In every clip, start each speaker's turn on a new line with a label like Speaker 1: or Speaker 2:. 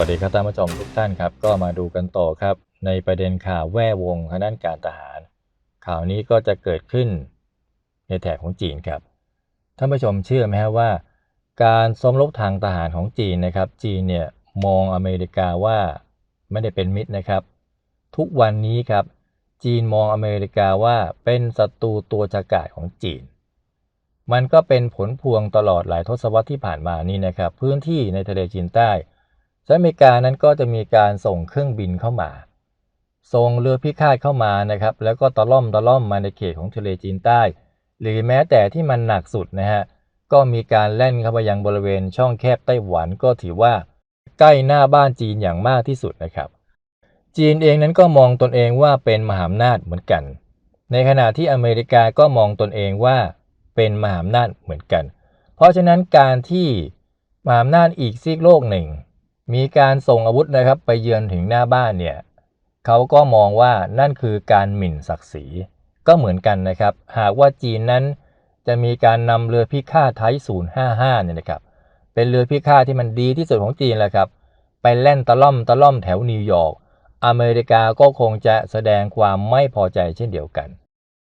Speaker 1: วัสดีครับท่านผู้ชมทุกท่านครับ ก็มาดูกันต่อครับ ในประเด็นข่าวแว่วงทางด้านการทหาร ข่าวนี้ก็จะเกิดขึ้นในแถบของจีนครับท่านผู้ชมเชื่อไหมฮะว่า การสมรบทางทหารของจีนนะครับ จีนเนี่ยมองอเมริกาว่าไม่ได้เป็นมิตรนะครับ ทุกวันนี้ครับ จีนมองอเมริกาว่าเป็นศัตรูตัวฉกาจของจีน มันก็เป็นผลพวงตลอดหลายทศวรรษที่ผ่านมานี่นะครับ พื้นที่ในทะเลจีนใต้ หรัฐอเมริกานั้นก็จะมีการส่งเครื่องบินเข้ามา ส่งเรือพิฆาตเข้ามานะครับ แล้วก็ตะล่อมตะล่อมมาในเขตของทะเลจีนใต้ หรือแม้แต่ที่มันหนักสุดนะฮะ ก็มีการแล่นเข้าไปยังบริเวณช่องแคบไต้หวันก็ถือว่าใกล้หน้าบ้านจีนอย่างมากที่สุดนะครับ จีนเองนั้นก็มองตนเองว่าเป็นมหาอำนาจเหมือนกัน ในขณะที่อเมริกาก็มองตนเองว่าเป็นมหาอำนาจเหมือนกัน เพราะฉะนั้นการที่มหาอำนาจอีกซีกโลกหนึ่ง มีการส่งอาวุธนะครับไปเยือนถึงหน้าบ้านเนี่ยเขาก็มองว่านั่นคือการหมิ่นศักดิ์ศรี ก็เหมือนกันนะครับ หากว่าจีนนั้นจะมีการนำเรือพิฆาตไทย055เนี่ยนะครับ เป็นเรือพิฆาตที่มันดีที่สุดของจีนแหละครับ ไปแล่นตะล่อมตะล่อมแถวนิวยอร์ก อเมริกาก็คงจะแสดงความไม่พอใจเช่นเดียวกัน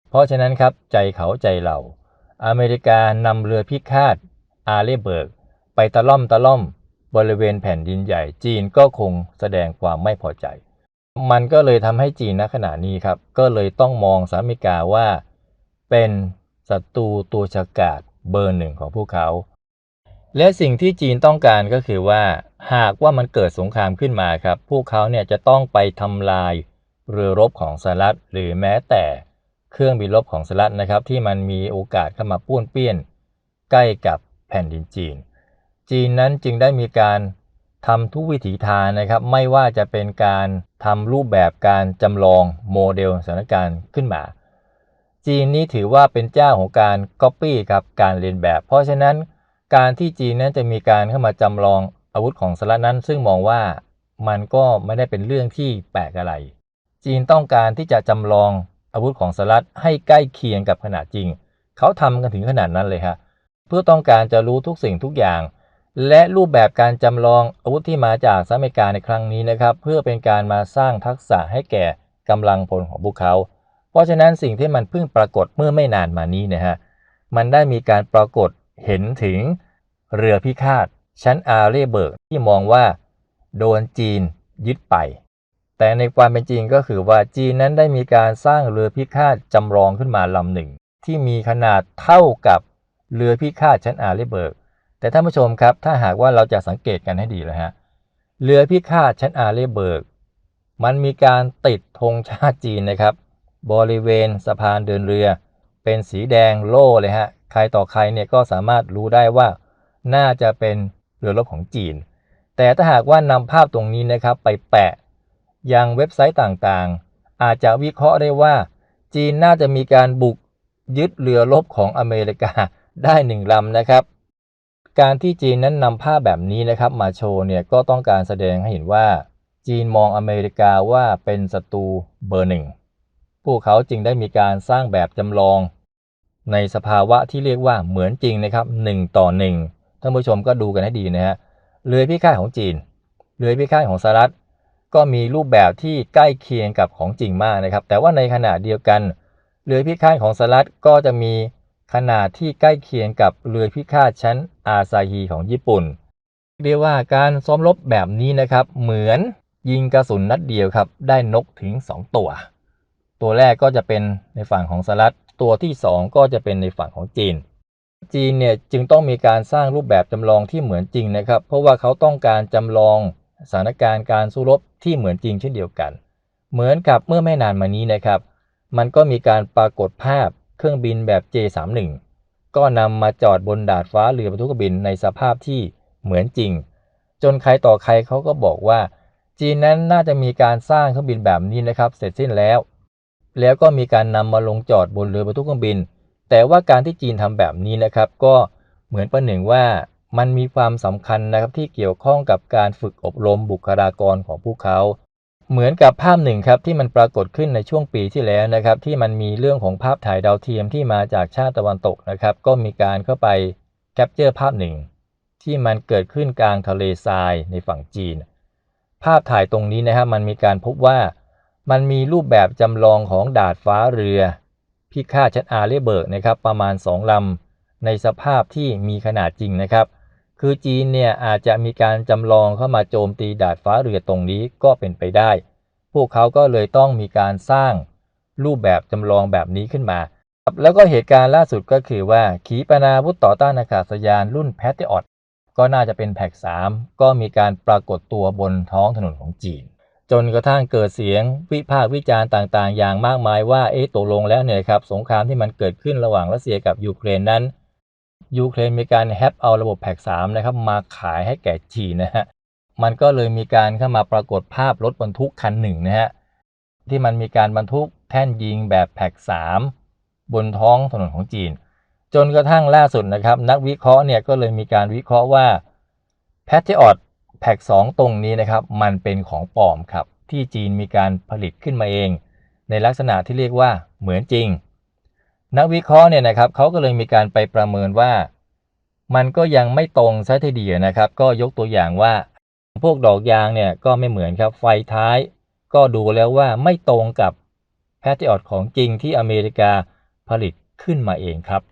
Speaker 1: เพราะฉะนั้นครับใจเขาใจเรา อเมริกานำเรือพิฆาตอาเลเบิร์ก ไปตะล่อมตะล่อม บริเวณแผ่นดินใหญ่จีนก็คงแสดงความไม่พอใจ มันก็เลยทำให้จีนณขณะนี้ครับ ก็เลยต้องมองสหรัฐอเมริกาว่า เป็นศัตรูตัวฉกาจเบอร์หนึ่งของพวกเขา และสิ่งที่จีนต้องการก็คือว่า หากว่ามันเกิดสงครามขึ้นมาครับ พวกเขาเนี่ยจะต้องไปทำลายเรือรบของสหรัฐหรือแม้แต่เครื่องบินรบของสหรัฐนะครับ ที่มันมีโอกาสเข้ามาป้วนเปี้ยน ใกล้กับแผ่นดินจีน จีนนั้นจึงได้มีการทำทุกวิถีทางนะครับ ไม่ว่าจะเป็นการทำรูปแบบการจำลองโมเดลสถานการณ์ขึ้นมา จีนนี้ถือว่าเป็นเจ้าของการก๊อปปี้ครับการเรียนแบบ เพราะฉะนั้นการที่จีนนั้นจะมีการเข้ามาจำลองอาวุธของสหรัฐนั้น ซึ่งมองว่ามันก็ไม่ได้เป็นเรื่องที่แปลกอะไร จีนต้องการที่จะจำลองอาวุธของสหรัฐให้ใกล้เคียงกับขนาดจริง เขาทำกันถึงขนาดนั้นเลยครับเพื่อต้องการจะรู้ทุกสิ่งทุกอย่าง และรูปแบบการจำลองอาวุธที่มาจากสหรัฐอเมริกาในครั้งนี้นะครับ เพื่อเป็นการมาสร้างทักษะให้แก่กำลังพลของพวกเขา เพราะฉะนั้นสิ่งที่มันเพิ่งปรากฏเมื่อไม่นานมานี้นะฮะมันได้มีการปรากฏเห็นถึงเรือพิฆาตชั้นอาเรเบิร์กที่มองว่าโดนจีนยึดไป แต่ในความเป็นจริงก็คือว่าจีนนั้นได้มีการสร้างเรือพิฆาตจำลองขึ้นมาลำหนึ่ง ที่มีขนาดเท่ากับเรือพิฆาตชั้นอาเรเบิร์ก แต่ท่านผู้ชมครับถ้าหากว่าเราจะสังเกตกันให้ดีเลยฮะเรือพิฆาตชั้นอาเรเบิร์กมันมีการติดธงชาติจีนนะครับ บริเวณสะพานเดินเรือ เป็นสีแดงโล่เลยฮะใครต่อใครเนี่ยก็สามารถรู้ได้ว่า น่าจะเป็นเรือรบของจีน แต่ถ้าหากว่านำภาพตรงนี้นะครับไปแปะยังเว็บไซต์ต่างๆ อาจจะวิเคราะห์ได้ว่า จีนน่าจะมีการบุกยึดเรือรบของอเมริกาได้หนึ่งลำนะครับ การที่จีนนั้นนำภาพแบบนี้นะครับมาโชว์เนี่ยก็ต้องการแสดงให้เห็นว่า จีนมองอเมริกาว่าเป็นศัตรูเบอร์หนึ่งพวกเขาจึงได้มีการสร้างแบบจำลอง ในสภาวะที่เรียกว่าเหมือนจริงนะครับ1ต่อ1ท่านผู้ชมก็ดูกันให้ดีนะฮะเรือพิฆาตของจีนเรือพิฆาตของสหรัฐก็มีรูปแบบที่ใกล้เคียงกับของจริงมากนะครับ แต่ว่าในขณะเดียวกันเรือพิฆาตของสหรัฐก็จะมี ขนาดที่ใกล้เคียงกับเรือพิฆาตชั้นอาซาฮีของญี่ปุ่น เรียกว่าการซ้อมรบแบบนี้นะครับ เหมือนยิงกระสุนนัดเดียวครับ ได้นกถึง 2 ตัว ตัวแรกก็จะเป็นในฝั่งของสหรัฐตัวที่ 2 ก็จะเป็นในฝั่งของจีน จีนเนี่ยจึงต้องมีการสร้างรูปแบบจำลองที่เหมือนจริงนะครับ เพราะว่าเขาต้องการจำลองสถานการณ์การสู้รบที่เหมือนจริงเช่นเดียวกัน เหมือนกับเมื่อไม่นานมานี้นะครับ มันก็มีการปรากฏภาพ เครื่องบินแบบ J31 ก็นำมาจอดบนดาดฟ้าเรือบรรทุกบินในสภาพที่เหมือนจริง จนใครต่อใครเขาก็บอกว่า จีนนั้นน่าจะมีการสร้างเครื่องบินแบบนี้นะครับ เสร็จสิ้นแล้ว แล้วก็มีการนำมาลงจอดบนเรือบรรทุกเครื่องบิน แต่ว่าการที่จีนทำแบบนี้นะครับ ก็เหมือนประหนึ่งว่ามันมีความสำคัญนะครับที่เกี่ยวข้องกับการฝึกอบรมบุคลากรของพวกเขา เหมือนกับภาพหนึ่งครับที่มันปรากฏขึ้นในช่วงปีที่แล้วนะครับ ที่มันมีเรื่องของภาพถ่ายดาวเทียมที่มาจากชาติตะวันตกนะครับ ก็มีการเข้าไปแคปเจอร์ภาพหนึ่ง ที่มันเกิดขึ้นกลางทะเลทรายในฝั่งจีน ภาพถ่ายตรงนี้นะครับมันมีการพบว่า มันมีรูปแบบจำลองของดาดฟ้าเรือพิฆาตชัดอาเรเบิร์กนะครับประมาณ 2ลำในสภาพที่มีขนาดจริงนะครับ คือจีนเนี่ยอาจจะมีการจำลองเข้ามาโจมตีดาดฟ้าเรือตรงนี้ก็เป็นไปได้ พวกเขาก็เลยต้องมีการสร้างรูปแบบจำลองแบบนี้ขึ้นมาแล้วก็เหตุการณ์ล่าสุดก็คือว่า ขีปนาวุธต่อต้านอากาศยานรุ่นแพท i อ t ก็น่าจะเป็นแพ็ก3ก็มีการปรากฏตัวบนท้องถนนของจีน จนกระทั่งเกิดเสียงวิพากษ์วิจารณ์ต่างๆ อย่างมากมายว่าเอ๊ะตกลงแล้วเนี่ยครับสงครามที่มันเกิดขึ้นระหว่างรัสเซียกับยูเครนนั้น ยูเครนมีการแฮปเอาระบบแพ็ก3นะครับมาขายให้แก่จีนนะฮะมันก็เลยมีการเข้ามาปรากฏภาพรถบรรทุกคันหนึ่งนะฮะที่มันมีการบรรทุกแท่นยิงแบบแพ็ก3บนท้องถนนของจีน จนกระทั่งล่าสุดนะครับ นักวิเคราะห์เนี่ยก็เลยมีการวิเคราะห์ว่า p a t r i o t แพ็ก2ตรงนี้นะครับ มันเป็นของปลอมครับ ที่จีนมีการผลิตขึ้นมาเอง ในลักษณะที่เรียกว่าเหมือนจริง นักวิเคราะห์เนี่ยนะครับเขาก็เลยมีการไปประเมินว่า มันก็ยังไม่ตรงซะทีเดียวนะครับ ก็ยกตัวอย่างว่า พวกดอกยางเนี่ยก็ไม่เหมือนครับไฟท้าย ก็ดูแล้วว่าไม่ตรงกับแพทริออตของจริงที่อเมริกาผลิตขึ้นมาเองครับ